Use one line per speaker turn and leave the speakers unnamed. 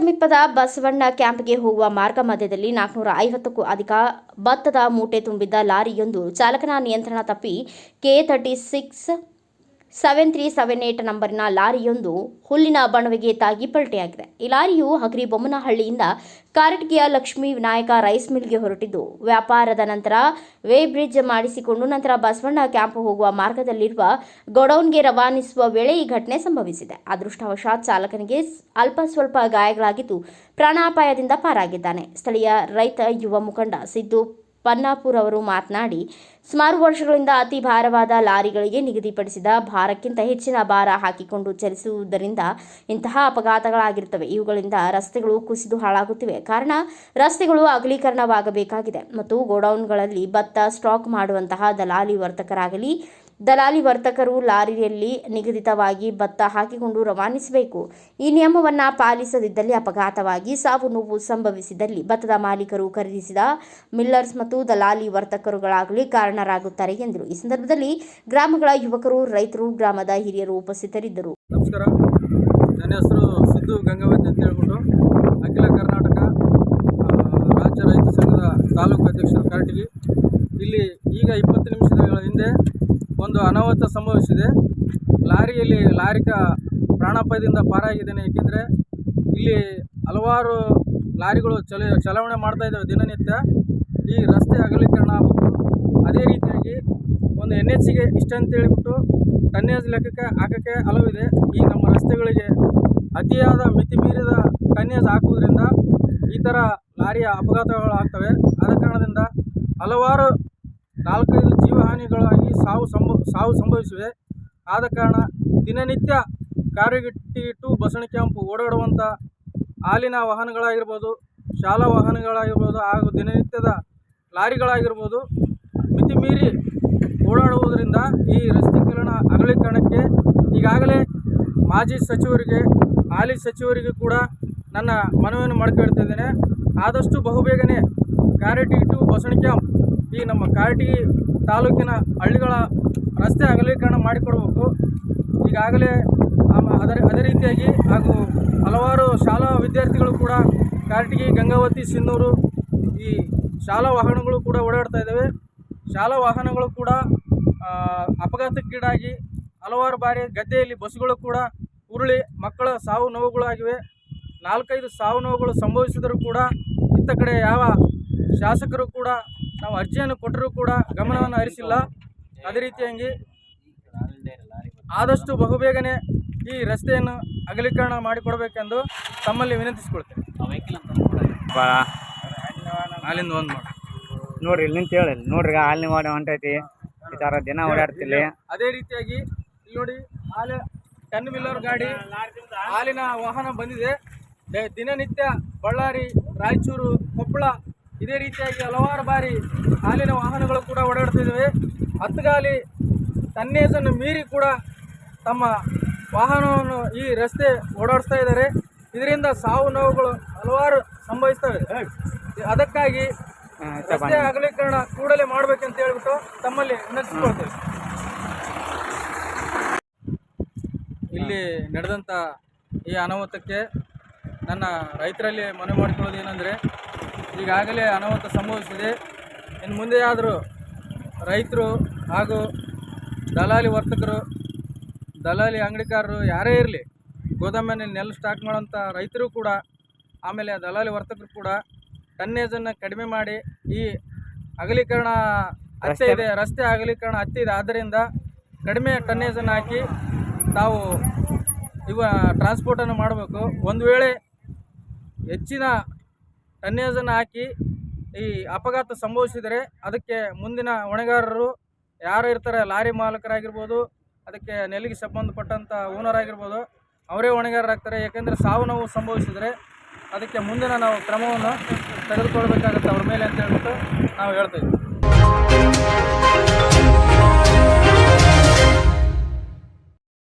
ಸಮೀಪದ ಬಸವಣ್ಣ ಕ್ಯಾಂಪ್ಗೆ ಹೋಗುವ ಮಾರ್ಗ ಮಧ್ಯದಲ್ಲಿ ನಾಲ್ಕುನೂರ ಐವತ್ತಕ್ಕೂ ಅಧಿಕ ಭತ್ತದ ಮೂಟೆ ತುಂಬಿದ್ದ ಲಾರಿಯೊಂದು ಚಾಲಕನ ನಿಯಂತ್ರಣ ತಪ್ಪಿ K thirty six seven three seven eight ನಂಬರ್ನ ಲಾರಿಯೊಂದು ಹುಲ್ಲಿನ ಬಣವೆಗೆ ತಾಗಿ ಪಲ್ಟಿಯಾಗಿದೆ. ಈ ಲಾರಿಯು ಹಗರಿ ಬೊಮ್ಮನಹಳ್ಳಿಯಿಂದ ಕಾರಟ್ಗಿಯ ಲಕ್ಷ್ಮೀ ವಿನಾಯಕ ರೈಸ್ ಮಿಲ್ಗೆ ಹೊರಟಿದ್ದು, ವ್ಯಾಪಾರದ ನಂತರ ವೇ ಬ್ರಿಡ್ಜ್ ಮಾಡಿಸಿಕೊಂಡು ನಂತರ ಬಸವಣ್ಣ ಕ್ಯಾಂಪ್ ಹೋಗುವ ಮಾರ್ಗದಲ್ಲಿರುವ ಗೋಡೌನ್ಗೆ ರವಾನಿಸುವ ವೇಳೆ ಈ ಘಟನೆ ಸಂಭವಿಸಿದೆ. ಅದೃಷ್ಟವಶಾತ್ ಚಾಲಕನಿಗೆ ಅಲ್ಪ ಸ್ವಲ್ಪ ಗಾಯಗಳಾಗಿದ್ದು ಪ್ರಾಣಾಪಾಯದಿಂದ ಪಾರಾಗಿದ್ದಾನೆ. ಸ್ಥಳೀಯ ರೈತ, ಯುವ ಮುಖಂಡ ಸಿದ್ದು ಪನ್ನಾಪುರ್ ಅವರು ಮಾತನಾಡಿ, ಸುಮಾರು ವರ್ಷಗಳಿಂದ ಅತಿ ಭಾರವಾದ ಲಾರಿಗಳಿಗೆ ನಿಗದಿಪಡಿಸಿದ ಭಾರಕ್ಕಿಂತ ಹೆಚ್ಚಿನ ಭಾರ ಹಾಕಿಕೊಂಡು ಚಲಿಸುವುದರಿಂದ ಇಂತಹ ಅಪಘಾತಗಳಾಗಿರುತ್ತವೆ. ಇವುಗಳಿಂದ ರಸ್ತೆಗಳು ಕುಸಿದು ಹಾಳಾಗುತ್ತಿವೆ. ಕಾರಣ, ರಸ್ತೆಗಳು ಅಗಲೀಕರಣವಾಗಬೇಕಾಗಿದೆ ಮತ್ತು ಗೋಡೌನ್ಗಳಲ್ಲಿ ಭತ್ತ ಸ್ಟಾಕ್ ಮಾಡುವಂತಹ ದಲಾಲಿ ವರ್ತಕರಾಗಲಿ ದಲಾಲಿ ವರ್ತಕರು ಲಾರಿಯಲ್ಲಿ ನಿಗದಿತವಾಗಿ ಭತ್ತ ಹಾಕಿಕೊಂಡು ರವಾನಿಸಬೇಕು. ಈ ನಿಯಮವನ್ನು ಪಾಲಿಸದಿದ್ದಲ್ಲಿ ಅಪಘಾತವಾಗಿ ಸಾವು ನೋವು ಸಂಭವಿಸಿದಲ್ಲಿ ಭತ್ತದ ಮಾಲೀಕರು ಖರೀದಿಸಿದ ಮಿಲ್ಲರ್ಸ್ ಮತ್ತು ದಲಾಲಿ ವರ್ತಕರುಗಳಾಗಲಿ ಕಾರಣರಾಗುತ್ತಾರೆ ಎಂದರು. ಈ ಸಂದರ್ಭದಲ್ಲಿ ಗ್ರಾಮಗಳ ಯುವಕರು, ರೈತರು, ಗ್ರಾಮದ ಹಿರಿಯರು ಉಪಸ್ಥಿತರಿದ್ದರು.
ನಮಸ್ಕಾರ. ನನ್ನ ಹೆಸರು ಸಿದ್ದು ಗಂಗಾವತಿ ಅಂತ ಹೇಳ್ಬಿಟ್ಟು ಅಖಿಲ ಕರ್ನಾಟಕ ರಾಜ್ಯ ರೈತ ಸಂಘದ ತಾಲೂಕು ಅಧ್ಯಕ್ಷರು ಇಲ್ಲಿ ಈಗ ಇಪ್ಪತ್ತು ನಿಮಿಷಗಳ ಹಿಂದೆ ಒಂದು ಅನಾಹುತ ಸಂಭವಿಸಿದೆ. ಲಾರಿಯಲ್ಲಿ ಲಾರಿಕ ಪ್ರಾಣಾಪಾಯದಿಂದ ಪಾರಾಗಿದ್ದೇನೆ. ಏಕೆಂದರೆ ಇಲ್ಲಿ ಹಲವಾರು ಲಾರಿಗಳು ಚಲ, ಚಲಾವಣೆ ಮಾಡ್ತಾ ಇದ್ದಾವೆ ದಿನನಿತ್ಯ. ಈ ರಸ್ತೆ ಅಗಲೀಕರಣ ಆಗಬೇಕು. ಅದೇ ರೀತಿಯಾಗಿ ಒಂದು ಎನ್ ಸಿಗೆ ಇಷ್ಟ ಅಂತ ಹೇಳಿಬಿಟ್ಟು ಟನ್ನೇಜ್ ಲೆಕ್ಕಕ್ಕೆ ಹಾಕೋಕ್ಕೆ ಹಲವಿದೆ ಈ ನಮ್ಮ ರಸ್ತೆಗಳಿಗೆ ಅತಿಯಾದ ಮಿತಿ ಮೀರಿದ ಟನ್ನೇಜ್ ಹಾಕುವುದರಿಂದ ಈ ಥರ ಲಾರಿಯ ಅಪಘಾತಗಳು ಆಗ್ತವೆ. ಆದ ಕಾರಣದಿಂದ ಹಲವಾರು ನಾಲ್ಕೈದು ಜೀವಹಾನಿಗಳಾಗಿ ಸಾವು ಸಂಭವ ಸಾವು ಸಂಭವಿಸಿವೆ. ಆದ ಕಾರಣ ದಿನನಿತ್ಯ ಕಾರಿಗಿಟ್ಟಿ ಟು ಬಸಣ ಕ್ಯಾಂಪು ಓಡಾಡುವಂಥ ಹಾಲಿನ ವಾಹನಗಳಾಗಿರ್ಬೋದು, ಶಾಲಾ ವಾಹನಗಳಾಗಿರ್ಬೋದು ಹಾಗೂ ದಿನನಿತ್ಯದ ಲಾರಿಗಳಾಗಿರ್ಬೋದು ಮಿತಿ ಮೀರಿ ಓಡಾಡುವುದರಿಂದ ಈ ರಸ್ತೀಕರಣ ಅಗಲೀಕರಣಕ್ಕೆ ಈಗಾಗಲೇ ಮಾಜಿ ಸಚಿವರಿಗೆ, ಹಾಲಿ ಸಚಿವರಿಗೆ ಕೂಡ ನನ್ನ ಮನವಿಯನ್ನು ಮಾಡ್ಕೊಳ್ತಾ ಇದ್ದೇನೆ. ಆದಷ್ಟು ಬಹುಬೇಗನೆ ಕಾರಟಗಿ ಟು ಕ್ಯಾಂಪ್ ಈ ನಮ್ಮ ಕಾರ್ಟಿಗಿ ತಾಲೂಕಿನ ಹಳ್ಳಿಗಳ ರಸ್ತೆ ಅಗಲೀಕರಣ ಮಾಡಿಕೊಡಬೇಕು. ಈಗಾಗಲೇ ಅದರ ಅದೇ ರೀತಿಯಾಗಿ ಹಾಗೂ ಹಲವಾರು ಶಾಲಾ ವಿದ್ಯಾರ್ಥಿಗಳು ಕೂಡ ಕಾರಟಗಿ ಗಂಗಾವತಿ, ಸಿನ್ನೂರು ಈ ಶಾಲಾ ವಾಹನಗಳು ಕೂಡ ಓಡಾಡ್ತಾ ಇದ್ದಾವೆ. ಶಾಲಾ ವಾಹನಗಳು ಕೂಡ ಅಪಘಾತಕ್ಕೀಡಾಗಿ ಹಲವಾರು ಬಾರಿ ಗದ್ದೆಯಲ್ಲಿ ಬಸ್ಸುಗಳು ಕೂಡ ಉರುಳಿ ಮಕ್ಕಳ ಸಾವು ನೋವುಗಳಾಗಿವೆ. ನಾಲ್ಕೈದು ಸಾವು ನೋವುಗಳು ಸಂಭವಿಸಿದರೂ ಕೂಡ ಇತ್ತ ಕಡೆ ಯಾವ ಶಾಸಕರು ಕೂಡ ನಾವು ಅರ್ಜಿಯನ್ನು ಕೊಟ್ಟರೂ ಕೂಡ ಗಮನವನ್ನು ಹರಿಸಿಲ್ಲ. ಅದೇ ರೀತಿಯಾಗಿ ಆದಷ್ಟು ಬಹುಬೇಗನೆ ಈ ರಸ್ತೆಯನ್ನು ಅಗಲೀಕರಣ ಮಾಡಿಕೊಡಬೇಕೆಂದು ತಮ್ಮಲ್ಲಿ
ವಿನಂತಿಸಿಕೊಳ್ತೇವೆ
ಅಲ್ಲಿಂದ ಒಂದು ನೋಡಿ.
ನೋಡ್ರಿ ಇಲ್ಲಿ ನಿಂತು ಹೇಳಿ ನೋಡ್ರಿ ಹಾಲಿನ ವಾಡ ಹೊಂಟೈತಿ. ಈ ಥರ ದಿನ ಓಡಾಡ್ತಿಲ್ಲ
ಅದೇ ರೀತಿಯಾಗಿ ಇಲ್ಲಿ ನೋಡಿ ಹಾಲು ಟನ್ ಮಿಲ್ಲರ್ ಗಾಡಿ ಹಾಲಿನ ವಾಹನ ಬಂದಿದೆ. ದಿನನಿತ್ಯ ಬಳ್ಳಾರಿ ರಾಯಚೂರು ಕೊಪ್ಪಳ ಇದೇ ರೀತಿಯಾಗಿ ಹಲವಾರು ಬಾರಿ ಹಾಲಿನ ವಾಹನಗಳು ಕೂಡ ಓಡಾಡ್ತಿದ್ದಾವೆ ಹತ್ತುಗಾಲಿ ತನ್ನೇಜನ್ನು ಮೀರಿ ಕೂಡ ತಮ್ಮ ವಾಹನವನ್ನು ಈ ರಸ್ತೆ ಓಡಾಡಿಸ್ತಾ ಇದ್ದಾರೆ. ಇದರಿಂದ ಸಾವು ನೋವುಗಳು ಹಲವಾರು ಸಂಭವಿಸ್ತವೆ ಅದಕ್ಕಾಗಿ ರಸ್ತೆ ಅಗಲೀಕರಣ ಕೂಡಲೇ ಮಾಡಬೇಕಂತ ಹೇಳ್ಬಿಟ್ಟು ತಮ್ಮಲ್ಲಿ ವಿನಂತಿಸ್ಕೊಳ್ತೇವೆ. ಇಲ್ಲಿ ನಡೆದಂಥ ಈ ಅನಾಹುತಕ್ಕೆ ನನ್ನ ರೈತರಲ್ಲಿ ಮನವಿ ಮಾಡಿಕೊಳ್ಳೋದು ಏನಂದರೆ ಈಗಾಗಲೇ ಅನಾಹುತ ಸಂಭವಿಸಿದೆ. ಇನ್ನು ಮುಂದೆ ಆದರೂ ರೈತರು ಹಾಗೂ ದಲಾಲಿ ವರ್ತಕರು, ದಲಾಲಿ ಅಂಗಡಿಕಾರರು ಯಾರೇ ಇರಲಿ ಗೋದಾಮಿನಲ್ಲಿ ನೆಲ ಸ್ಟಾಕ್ ಮಾಡೋಂಥ ರೈತರು ಕೂಡ, ಆಮೇಲೆ ದಲಾಲಿ ವರ್ತಕರು ಕೂಡ ಟನ್ನೇಜನ್ನು ಕಡಿಮೆ ಮಾಡಿ ಈ ಅಗಲೀಕರಣ ಹತ್ತೆ ಇದೆ, ರಸ್ತೆ ಅಗಲೀಕರಣ ಹತ್ತೆ ಇದೆ. ಆದ್ದರಿಂದ ಕಡಿಮೆ ಟನ್ನೇಜನ್ನು ಹಾಕಿ ತಾವು ಇವ ಟ್ರಾನ್ಸ್ಪೋರ್ಟನ್ನು ಮಾಡಬೇಕು. ಒಂದು ವೇಳೆ ಹೆಚ್ಚಿನ ಟನ್ನೇಜನ್ನು ಹಾಕಿ ಈ ಅಪಘಾತ ಸಂಭವಿಸಿದರೆ ಅದಕ್ಕೆ ಮುಂದಿನ ಹೊಣೆಗಾರರು ಯಾರು ಇರ್ತಾರೆ, ಲಾರಿ ಮಾಲಕರಾಗಿರ್ಬೋದು, ಅದಕ್ಕೆ ನೆಲಿಗೆ ಸಂಬಂಧಪಟ್ಟಂಥ ಓನರ್ ಆಗಿರ್ಬೋದು, ಅವರೇ ಹೊಣೆಗಾರರಾಗ್ತಾರೆ ಯಾಕೆಂದರೆ ಸಾವು ನೋವು ಸಂಭವಿಸಿದರೆ ಅದಕ್ಕೆ ಮುಂದಿನ ನಾವು ಕ್ರಮವನ್ನು ತೆಗೆದುಕೊಳ್ಬೇಕಾಗುತ್ತೆ ಅವ್ರ ಮೇಲೆ ಅಂತ ಹೇಳ್ಬಿಟ್ಟು ನಾವು ಹೇಳ್ತೀವಿ